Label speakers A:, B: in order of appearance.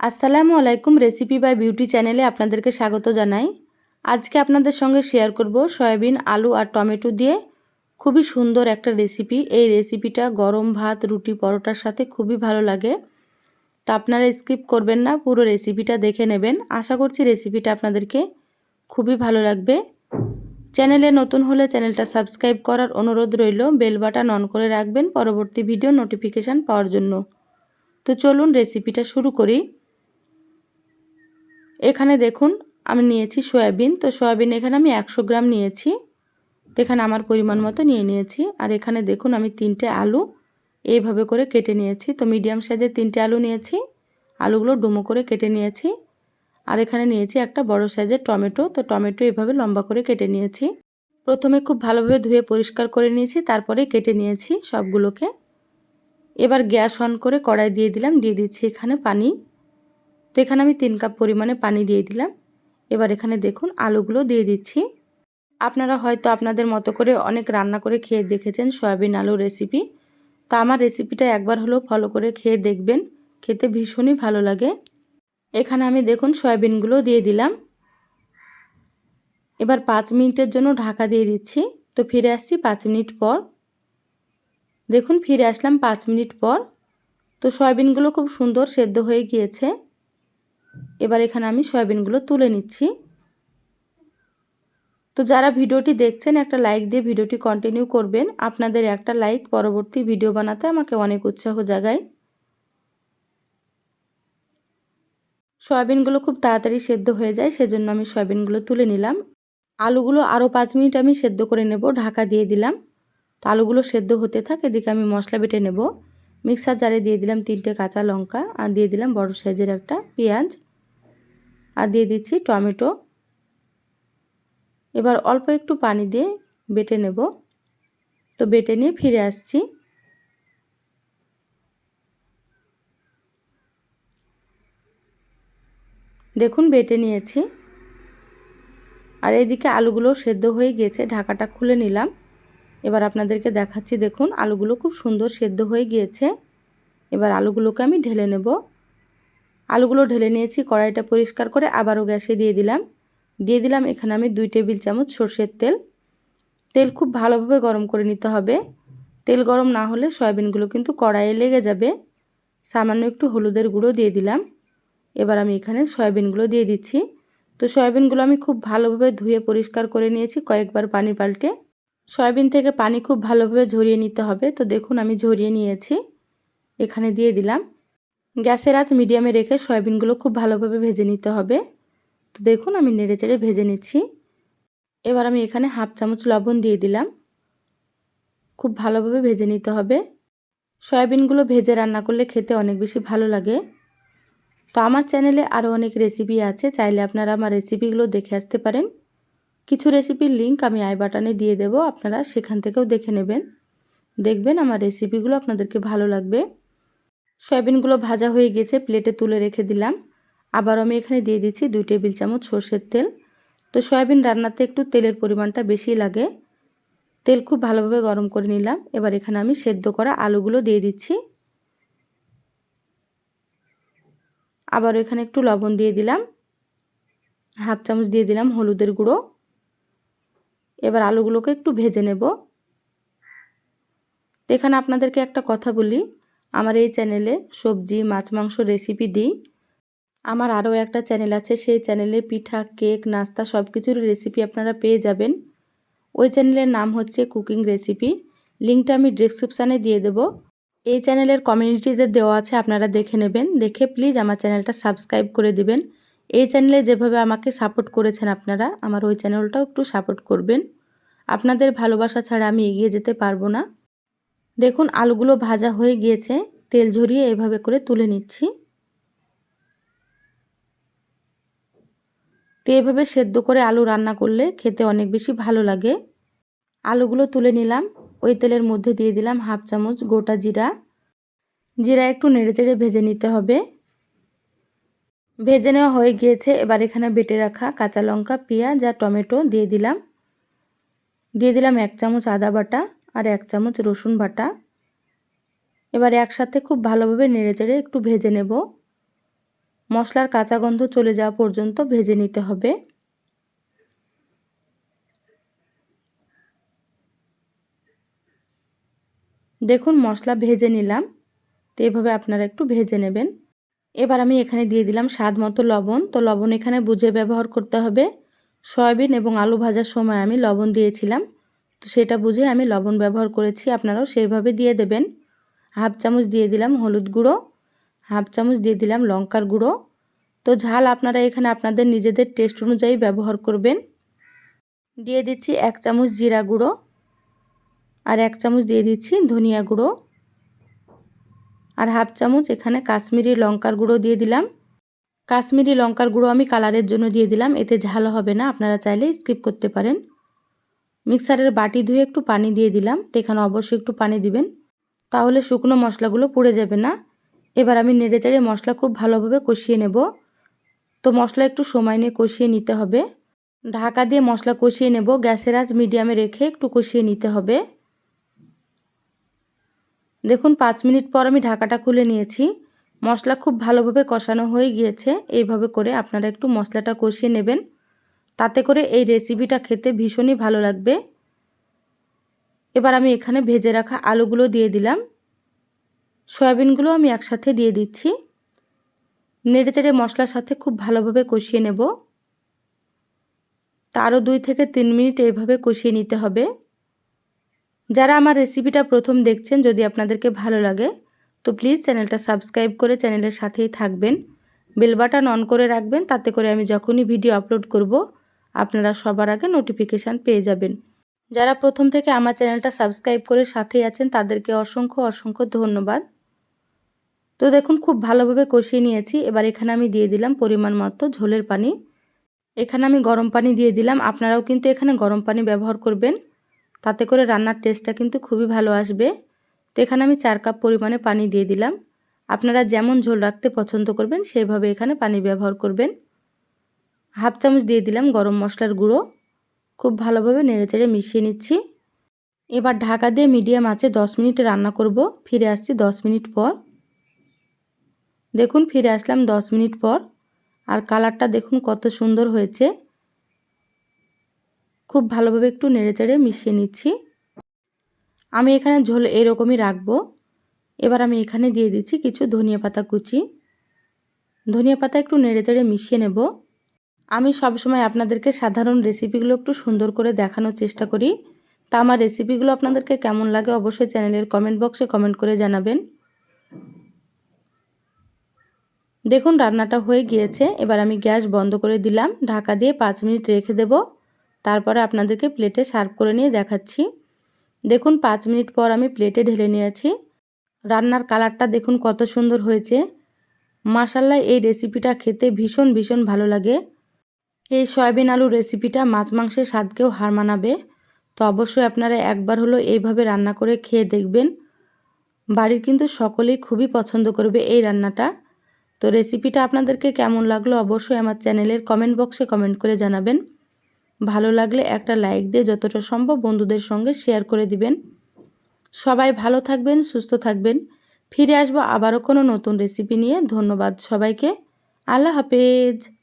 A: আসসালামু আলাইকুম recipe by beauty চ্যানেলে আপনাদেরকে স্বাগত জানাই। আজকে আপনাদের সঙ্গে শেয়ার করব সয়াবিন, আলু আর টমেটো দিয়ে। খুবই সুন্দর একটা রেসিপি এই রেসিপিটা গরম ভাত, রুটি, পরোটার সাথে খুবই ভালো লাগে। তা আপনারা স্কিপ করবেন না, পুরো রেসিপিটা দেখে নেবেন। আশা করছি রেসিপিটা আপনাদেরকে খুবই ভালো লাগবে। চ্যানেলে নতুন হলে চ্যানেলটা সাবস্ক্রাইব করার অনুরোধ রইল। বেল বাটন অন করে রাখবেন পরবর্তী ভিডিও নোটিফিকেশান পাওয়ার জন্য। তো চলুন রেসিপিটা শুরু করি। এখানে দেখুন, আমি নিয়েছি সয়াবিন। তো সয়াবিন এখানে আমি একশো গ্রাম নিয়েছি। তো এখানে আমার পরিমাণ মতো নিয়ে নিয়েছি। আর এখানে দেখুন, আমি তিনটে আলু এইভাবে করে কেটে নিয়েছি। তো মিডিয়াম সাইজের তিনটে আলু নিয়েছি। আলুগুলো ডুমো করে কেটে নিয়েছি। আর এখানে নিয়েছি একটা বড় সাইজের টমেটো। তো টমেটো এভাবে লম্বা করে কেটে নিয়েছি। প্রথমে খুব ভালোভাবে ধুয়ে পরিষ্কার করে নিয়েছি তারপরে কেটে নিয়েছি সবগুলোকে। এবার গ্যাস অন করে কড়াই দিয়ে দিলাম। দিয়ে দিচ্ছি এখানে পানি। তো এখানে আমি তিন কাপ পরিমাণে পানি দিয়ে দিলাম। এবার এখানে দেখুন আলুগুলো দিয়ে দিচ্ছি। আপনারা হয়তো আপনাদের মতো করে অনেক রান্না করে খেয়ে দেখেছেন সয়াবিন আলু রেসিপি। তা আমার রেসিপিটা একবার হলেও ফলো করে খেয়ে দেখবেন। খেতে ভীষণই ভালো লাগে। এখানে আমি দেখুন সয়াবিনগুলো দিয়ে দিলাম। এবার পাঁচ মিনিটের জন্য ঢাকা দিয়ে দিচ্ছি। তো ফিরে আসছি পাঁচ মিনিট পর। দেখুন ফিরে আসলাম পাঁচ মিনিট পর। তো সয়াবিনগুলো খুব সুন্দর সেদ্ধ হয়ে গিয়েছে। এবার এখানে আমি সয়াবিনগুলো তুলে নিচ্ছি। তো যারা ভিডিওটি দেখছেন, একটা লাইক দিয়ে ভিডিওটি কন্টিনিউ করবেন। আপনাদের একটা লাইক পরবর্তী ভিডিও বানাতে আমাকে অনেক উৎসাহ জাগায়। সয়াবিনগুলো খুব তাড়াতাড়ি সেদ্ধ হয়ে যায়, সেজন্য আমি সয়াবিনগুলো তুলে নিলাম। আলুগুলো আরও পাঁচ মিনিট আমি সেদ্ধ করে নেব, ঢাকা দিয়ে দিলাম। তো আলুগুলো সেদ্ধ হতে থাকে, এদিকে আমি মশলা বেটে নেব। মিক্সার জারে দিয়ে দিলাম তিনটে কাঁচা লঙ্কা আর দিয়ে দিলাম বড় সাইজের একটা পেঁয়াজ। আর দিয়ে দিচ্ছি টমেটো। এবার অল্প একটু পানি দিয়ে বেটে নেব। তো বেটে নিয়ে ফিরে আসছি। দেখুন বেটে নিয়েছি। আর এইদিকে আলুগুলো সেদ্ধ হয়ে গিয়েছে ঢাকাটা খুলে নিলাম। এবার আপনাদেরকে দেখাচ্ছি, দেখুন, আলুগুলো খুব সুন্দর সেদ্ধ হয়ে গিয়েছে। এবার আলুগুলোকে আমি ঢেলে নেব। আলুগুলো ঢেলে নিয়েছি, কড়াইটা পরিষ্কার করে আবারও গ্যাসে দিয়ে দিলাম। দিয়ে দিলাম এখানে আমি দুই টেবিল চামচ সর্ষের তেল। তেল খুব ভালোভাবে গরম করে নিতে হবে। তেল গরম না হলে সয়াবিনগুলো কিন্তু কড়াইয়ে লেগে যাবে। সামান্য একটু হলুদের গুঁড়ো দিয়ে দিলাম। এবার আমি এখানে সয়াবিনগুলো দিয়ে দিচ্ছি। তো সয়াবিনগুলো আমি খুব ভালোভাবে ধুয়ে পরিষ্কার করে নিয়েছি কয়েকবার পানি পাল্টে। সয়াবিন থেকে পানি খুব ভালোভাবে ঝরিয়ে নিতে হবে। তো দেখুন, আমি ঝরিয়ে নিয়েছি। এখানে দিয়ে দিলাম। গ্যাসের আঁচ মিডিয়ামে রেখে সয়াবিনগুলো খুব ভালোভাবে ভেজে নিতে হবে। তো দেখুন, আমি নেড়ে চেড়ে ভেজে নিচ্ছি। এবার আমি এখানে হাফ চামচ লবণ দিয়ে দিলাম। খুব ভালোভাবে ভেজে নিতে হবে। সয়াবিনগুলো ভেজে রান্না করলে খেতে অনেক বেশি ভালো লাগে। তো আমার চ্যানেলে আরও অনেক রেসিপি আছে। চাইলে আপনারা আমার রেসিপিগুলো দেখে আসতে পারেন। কিছু রেসিপির লিঙ্ক আমি আই বাটনে দিয়ে দেব, আপনারা সেখান থেকেও দেখে নেবেন। দেখবেন আমার রেসিপিগুলো আপনাদেরকে ভালো লাগবে। সয়াবিনগুলো ভাজা হয়ে গেছে প্লেটে তুলে রেখে দিলাম। আবার আমি এখানে দিয়ে দিচ্ছি দুই টেবিল চামচ সর্ষের তেল। তো সয়াবিন রান্নাতে একটু তেলের পরিমাণটা বেশি লাগে। তেল খুব ভালোভাবে গরম করে নিলাম। এবার এখানে আমি সেদ্ধ করা আলুগুলো দিয়ে দিচ্ছি। আবার এখানে একটু লবণ দিয়ে দিলাম। হাফ চামচ দিয়ে দিলাম হলুদের গুঁড়ো। এবার আলুগুলোকে একটু ভেজে নেব। এখানে আপনাদেরকে একটা কথা বলি, আমার এই চ্যানেলে সবজি, মাছ, মাংস রেসিপি দিই। আমার আরও একটা চ্যানেল আছে, সেই চ্যানেলে পিঠা, কেক, নাস্তা সব কিছুর রেসিপি আপনারা পেয়ে যাবেন। ওই চ্যানেলের নাম হচ্ছে কুকিং রেসিপি লিঙ্কটা আমি ডিসক্রিপশানে দিয়ে দেব। এই চ্যানেলের কমিউনিটিতে দেওয়া আছে, আপনারা দেখে নেবেন। দেখে প্লিজ আমার চ্যানেলটা সাবস্ক্রাইব করে দিবেন। এই চ্যানেলে যেভাবে আমাকে সাপোর্ট করেছেন আপনারা, আমার ওই চ্যানেলটাও একটু সাপোর্ট করবেন। আপনাদের ভালোবাসা ছাড়া আমি এগিয়ে যেতে পারব না। দেখুন, আলুগুলো ভাজা হয়ে গিয়েছে, তেল ঝরিয়ে এভাবে করে তুলে নিচ্ছি। তো এভাবে সেদ্ধ করে আলু রান্না করলে খেতে অনেক বেশি ভালো লাগে। আলুগুলো তুলে নিলাম, ওই তেলের মধ্যে দিয়ে দিলাম হাফ চামচ গোটা জিরা। জিরা একটু নেড়েচেড়ে ভেজে নিতে হবে। ভেজে নেওয়া হয়ে গিয়েছে। এবার এখানে বেটে রাখা কাঁচা লঙ্কা, পেঁয়াজ আর টমেটো দিয়ে দিলাম। দিয়ে দিলাম এক চামচ আদা বাটা আর এক চামচ রসুন বাটা। এবার একসাথে খুব ভালোভাবে নেড়েচেড়ে একটু ভেজে নেব। মশলার কাঁচা গন্ধ চলে যাওয়া পর্যন্ত ভেজে নিতে হবে। দেখুন মশলা ভেজে নিলাম। তো এভাবে আপনারা একটু ভেজে নেবেন। এবার আমি এখানে দিয়ে দিলাম স্বাদ মতো লবণ। তো লবণ এখানে বুঝে ব্যবহার করতে হবে। সয়াবিন এবং আলু ভাজার সময় আমি লবণ দিয়েছিলাম। তো সেটা বুঝে আমি লবণ ব্যবহার করেছি। আপনারাও সেইভাবে দিয়ে দেবেন। হাফ চামচ দিয়ে দিলাম হলুদ গুঁড়ো। হাফ চামচ দিয়ে দিলাম লঙ্কার গুঁড়ো। তো ঝাল আপনারা এখানে আপনাদের নিজেদের টেস্ট অনুযায়ী ব্যবহার করবেন। দিয়ে দিচ্ছি এক চামচ জিরা গুঁড়ো। আর এক চামচ দিয়ে দিচ্ছি ধনিয়া গুঁড়ো। আর হাফ চামচ এখানে কাশ্মীরি লঙ্কার গুঁড়ো দিয়ে দিলাম। কাশ্মীরি লঙ্কার গুঁড়ো আমি কালারের জন্য দিয়ে দিলাম। এতে ঝাল হবে না, আপনারা চাইলে স্কিপ করতে পারেন। মিক্সারের বাটি ধুয়ে একটু পানি দিয়ে দিলাম। তো এখানে অবশ্যই একটু পানি দিবেন, তাহলে শুকনো মশলাগুলো পুড়ে যাবে না। এবার আমি নেড়ে চেড়ে মশলা খুব ভালোভাবে কষিয়ে নেব। তো মশলা একটু সময় নিয়ে কষিয়ে নিতে হবে। ঢাকা দিয়ে মশলা কষিয়ে নেব। গ্যাসের আজ মিডিয়ামে রেখে একটু কষিয়ে নিতে হবে। দেখুন, পাঁচ মিনিট পর আমি ঢাকাটা খুলে নিয়েছি। মশলা খুব ভালোভাবে কষানো হয়ে গিয়েছে। এইভাবে করে আপনারা একটু মশলাটা কষিয়ে নেবেন। তাতে করে এই রেসিপিটা খেতে ভীষণই ভালো লাগবে। এবার আমি এখানে ভেজে রাখা আলুগুলো দিয়ে দিলাম। সয়াবিনগুলো আমি একসাথে দিয়ে দিচ্ছি। নেড়ে চেড়ে মশলার সাথে খুব ভালোভাবে কষিয়ে নেব। তারও দুই থেকে তিন মিনিট এইভাবে কষিয়ে নিতে হবে। যারা আমার রেসিপিটা প্রথম দেখছেন, যদি আপনাদেরকে ভালো লাগে, তো প্লিজ চ্যানেলটা সাবস্ক্রাইব করে চ্যানেলের সাথেই থাকবেন। বেল বাটন অন করে রাখবেন, তাতে করে আমি যখনই ভিডিও আপলোড করব, আপনারা সবার আগে নোটিফিকেশান পেয়ে যাবেন। যারা প্রথম থেকে আমার চ্যানেলটা সাবস্ক্রাইব করে সাথেই আছেন, তাদেরকে অসংখ্য অসংখ্য ধন্যবাদ। তো দেখুন, খুব ভালোভাবে কষিয়ে নিয়েছি। এবার এখানে আমি দিয়ে দিলাম পরিমাণ মতো ঝোলের পানি। এখানে আমি গরম পানি দিয়ে দিলাম। আপনারাও কিন্তু এখানে গরম পানি ব্যবহার করবেন। তাতে করে রান্নার টেস্টটা কিন্তু খুবই ভালো আসবে। তো এখানে আমি চার কাপ পরিমাণে পানি দিয়ে দিলাম। আপনারা যেমন ঝোল রাখতে পছন্দ করবেন সেইভাবে এখানে পানি ব্যবহার করবেন। হাফ চামচ দিয়ে দিলাম গরম মশলার গুঁড়ো। খুব ভালোভাবে নেড়েচেড়ে মিশিয়ে নিচ্ছি। এবার ঢাকা দিয়ে মিডিয়াম আছে দশ মিনিট রান্না করব। ফিরে আসছি দশ মিনিট পর। দেখুন, ফিরে আসলাম দশ মিনিট পর। আর কালারটা দেখুন কত সুন্দর হয়েছে। খুব ভালোভাবে একটু নেড়েচেড়ে মিশিয়ে নিচ্ছি। আমি এখানে ঝোল এরকমই রাখব। এবার আমি এখানে দিয়ে দিচ্ছি কিছু ধনিয়া পাতা কুচি। ধনিয়া পাতা একটু নেড়েচেড়ে মিশিয়ে নেব। আমি সবসময় আপনাদেরকে সাধারণ রেসিপিগুলো একটু সুন্দর করে দেখানোর চেষ্টা করি। তা আমার রেসিপিগুলো আপনাদেরকে কেমন লাগে অবশ্যই চ্যানেলের কমেন্ট বক্সে কমেন্ট করে জানাবেন। দেখুন, রান্নাটা হয়ে গিয়েছে। এবার আমি গ্যাস বন্ধ করে দিলাম। ঢাকা দিয়ে পাঁচ মিনিট রেখে দেব। তারপরে আপনাদেরকে প্লেটে সার্ভ করে নিয়ে দেখাচ্ছি। দেখুন, পাঁচ মিনিট পর আমি প্লেটে ঢেলে নিয়েছি। রান্নার কালারটা দেখুন কত সুন্দর হয়েছে। মাসাল্লাহ এই রেসিপিটা খেতে ভীষণ ভীষণ ভালো লাগে। এই সয়াবিন আলু রেসিপিটা মাছ মাংসের স্বাদকেও হার মানাবে। তো অবশ্যই আপনারা একবার হলো এইভাবে রান্না করে খেয়ে দেখবেন। বাড়ির কিন্তু সকলেই খুবই পছন্দ করবে এই রান্নাটা। তো রেসিপিটা আপনাদেরকে কেমন লাগল অবশ্যই আমার চ্যানেলের কমেন্ট বক্সে কমেন্ট করে জানাবেন। ভালো লাগলে একটা লাইক দিয়ে যতটা সম্ভব বন্ধুদের সঙ্গে শেয়ার করে দিবেন। সবাই ভালো থাকবেন, সুস্থ থাকবেন। ফিরে আসব আবারও কোনো নতুন রেসিপি নিয়ে। ধন্যবাদ সবাইকে। আল্লাহ হাফেজ।